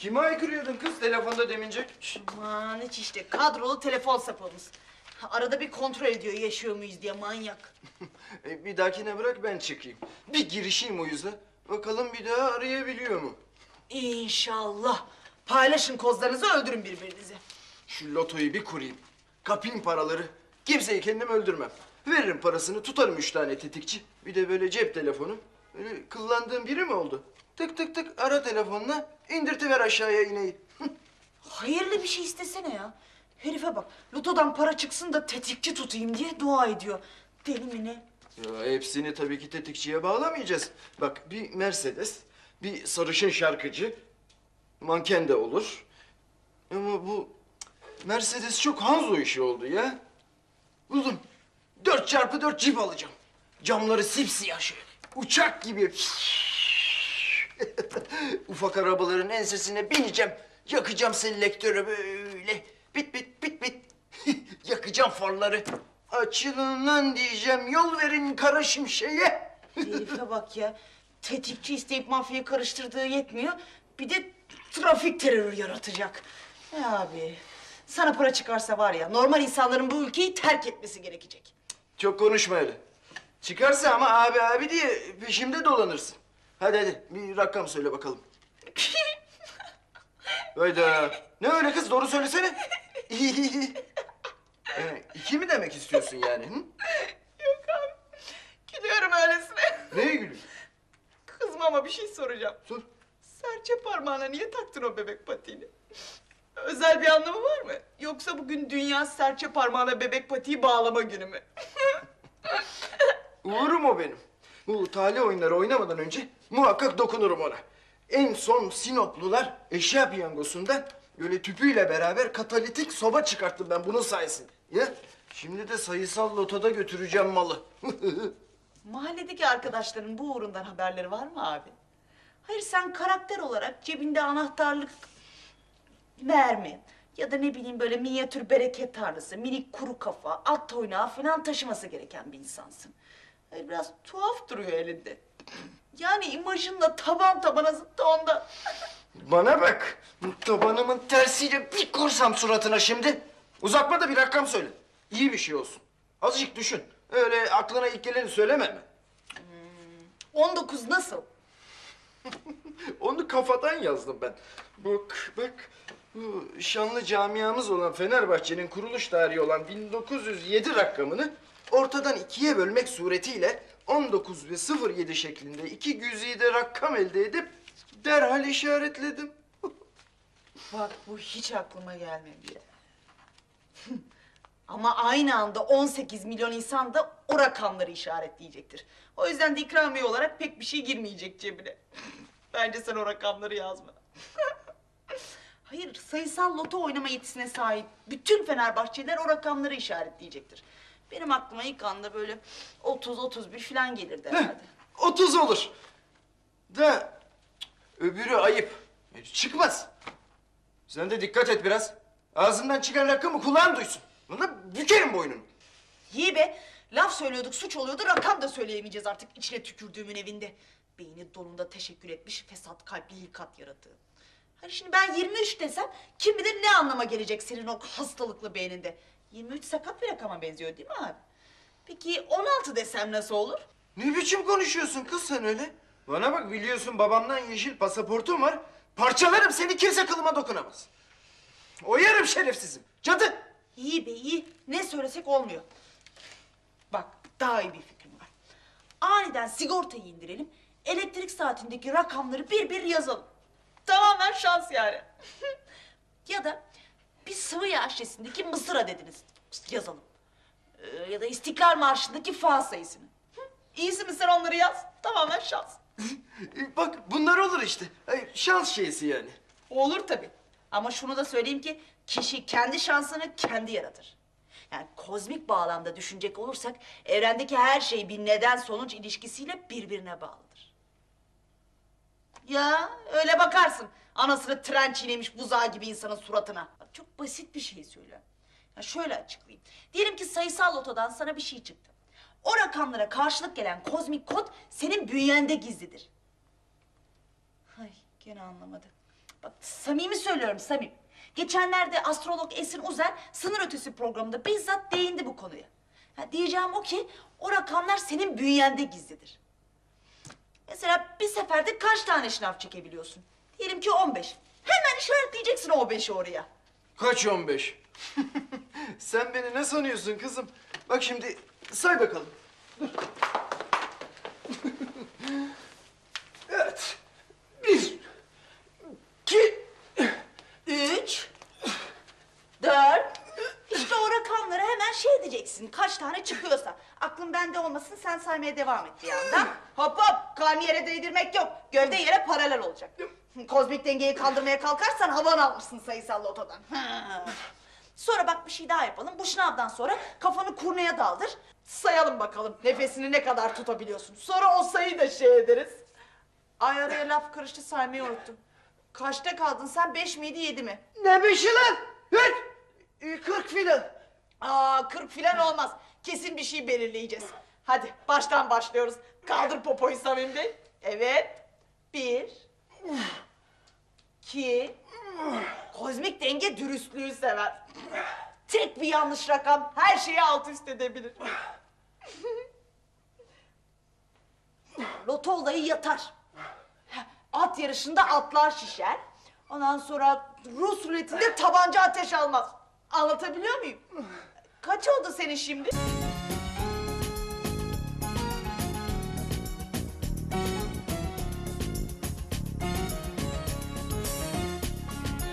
Kime aykırıyordun kız telefonda demince? Aman hiç işte kadrolu telefon sapımız. Arada bir kontrol ediyor yaşıyor muyuz diye manyak. E, bir dahakine bırak ben çıkayım. Bir girişeyim o yüzden. Bakalım bir daha arayabiliyor mu? İnşallah. Paylaşın kozlarınızı öldürün birbirinizi. Şu lotoyu bir kurayım. Kapayım paraları. Kimseyi kendim öldürmem. Veririm parasını tutarım üç tane tetikçi. Bir de böyle cep telefonu. Böyle kullandığım biri mi oldu? Tık tık tık ara telefonla indirtiver aşağıya ineği. Hayırlı bir şey istesene ya. Herife bak, lotodan para çıksın da tetikçi tutayım diye dua ediyor. Deli mi ne? Ya hepsini tabii ki tetikçiye bağlamayacağız. Bak bir Mercedes, bir sarışın şarkıcı, manken de olur. Ama bu Mercedes çok Hanzo işi oldu ya. Buldum. Dört çarpı dört cip alacağım. Camları sipsiyah şöyle. Uçak gibi. Ufak arabaların ensesine bineceğim. Yakacağım selektörü böyle. Bit bit bit bit. Yakacağım farları. Açılın lan diyeceğim. Yol verin kara şimşeğe. Herife bak ya. Tetikçi isteyip mafyayı karıştırdığı yetmiyor. Bir de trafik terörü yaratacak. Ya abi, sana para çıkarsa var ya, normal insanların bu ülkeyi terk etmesi gerekecek. Çok konuşma öyle. Çıkarsa ama abi abi diye peşimde dolanırsın. Hadi hadi bir rakam söyle bakalım. Hayda. Ne öyle kız doğru söylesene. Ee, iki mi demek istiyorsun yani? Hı? Yok abi, gidiyorum öylesine. Neye gülüyorsun? Kızma ama bir şey soracağım. Sor. Serçe parmağına niye taktın o bebek patiğini? Özel bir anlamı var mı? Yoksa bugün dünya serçe parmağına bebek patiği bağlama günü mü? Uğurum o benim. Bu talih oyunları oynamadan önce muhakkak dokunurum ona. En son Sinoplular eşya piyangosunda böyle tüpüyle beraber katalitik soba çıkarttım ben bunun sayesinde. Ya şimdi de sayısal lotoda götüreceğim malı. Mahalledeki arkadaşların bu uğrundan haberleri var mı abi? Hayır sen karakter olarak cebinde anahtarlık, mermi ya da ne bileyim böyle minyatür bereket tanrısı, minik kuru kafa, at oynağı falan taşıması gereken bir insansın. Biraz tuhaf duruyor elinde. Yani imajınla taban tabana zıttı onda. Bana bak. Tabanımın tersiyle bir kursam suratına şimdi. Uzatma da bir rakam söyle. İyi bir şey olsun. Azıcık düşün. Öyle aklına ilk geleni söyleme mi? 19 nasıl? Onu kafadan yazdım ben. Bak bak. Bu şanlı camiamız olan Fenerbahçe'nin kuruluş tarihi olan 1907 rakamını ortadan ikiye bölmek suretiyle 19 ve 07 şeklinde iki güzide rakam elde edip derhal işaretledim. Bak bu hiç aklıma gelmemişti. Ama aynı anda 18 milyon insan da o rakamları işaretleyecektir. O yüzden de ikramiye olarak pek bir şey girmeyecek cebine. Bence sen o rakamları yazma. Hayır, sayısal loto oynama yetisine sahip bütün Fenerbahçeliler o rakamları işaretleyecektir. Benim aklıma ilk anda böyle 30-31 falan gelirdi herhalde. 30 olur. Da öbürü ayıp. E, Çıkmaz. Sen de dikkat et biraz. Ağzından çıkan rakamı kulağın duysun. Bana bükerim boynunu. İyi be. Laf söylüyorduk, suç oluyordu. Rakam da söyleyemeyeceğiz artık içine tükürdüğümün evinde. Beyni donunda teşekkür etmiş fesat kalpli hilkat yaratığı. Hani şimdi ben 23 desem kim bilir ne anlama gelecek senin o hastalıklı beyninde. 23 sakat bir rakama benziyor değil mi abi? Peki 16 desem nasıl olur? Ne biçim konuşuyorsun kız sen öyle? Bana bak biliyorsun babamdan yeşil pasaportum var. Parçalarım seni kimse kılıma dokunamaz. Oyarım şerefsizim. Cadı. İyi be iyi. Ne söylesek olmuyor. Bak daha iyi bir fikrim var. Aniden sigortayı indirelim. Elektrik saatindeki rakamları bir bir yazalım. Tamamen şans yani. ya da bir sıvı yağ şişesindeki mısır adediniz yazalım. Ee, ya da İstiklal Marşı'ndaki fa sayısını. Hı? İyisi mi sen onları yaz? Tamamen şans. E, Bak bunlar olur işte. Hayır, şans şeysi yani. Olur tabii. Ama şunu da söyleyeyim ki kişi kendi şansını kendi yaratır. Yani kozmik bağlamda düşünecek olursak evrendeki her şey bir neden sonuç ilişkisiyle birbirine bağlıdır. Ya öyle bakarsın anasını tren çiğnemiş buzağı gibi insanın suratına. Çok basit bir şey söylüyorum. Ya şöyle açıklayayım. Diyelim ki sayısal lotodan sana bir şey çıktı. O rakamlara karşılık gelen kozmik kod senin bünyende gizlidir. Ay gene anlamadı. Bak samimi söylüyorum samimi. Geçenlerde astrolog Esin Uzer sınır ötesi programında bizzat değindi bu konuya. Ha, diyeceğim o ki o rakamlar senin bünyende gizlidir. Mesela bir seferde kaç tane şınav çekebiliyorsun? Diyelim ki 15. Hemen işaretleyeceksin o 5'i oraya. Kaç 15? Sen beni ne sanıyorsun kızım? Bak şimdi say bakalım. Dur. evet. Bir. iki, Üç, dört. İşte o rakamları hemen şey edeceksin. Kaç tane çıkıyorsa. Aklın bende olmasın sen saymaya devam et bir yandan. Hop hop karnı yere değdirmek yok. Gövde yere paralel olacak. Kozmik dengeyi kaldırmaya kalkarsan havan almışsın sayısal lotodan. Ha. Sonra bak bir şey daha yapalım. Bu şınavdan sonra kafanı kurneye daldır. Sayalım bakalım nefesini ne kadar tutabiliyorsun. Sonra o sayıyı da şey ederiz. Ay araya laf karıştı saymayı unuttum. Kaçta kaldın sen? Beş miydi yedi mi? Ne beşi lan? Hıt! Ee, Kırk filan. Aa kırk filan olmaz. Kesin bir şey belirleyeceğiz. Hadi baştan başlıyoruz. Kaldır popoyu Samim Bey. Evet. Bir. İki. Kozmik denge dürüstlüğü sever. Tek bir yanlış rakam her şeyi alt üst edebilir. Loto olayı yatar. At yarışında atlar şişer. Ondan sonra Rus ruletinde tabanca ateş almaz. Anlatabiliyor muyum? Kaç oldu senin şimdi?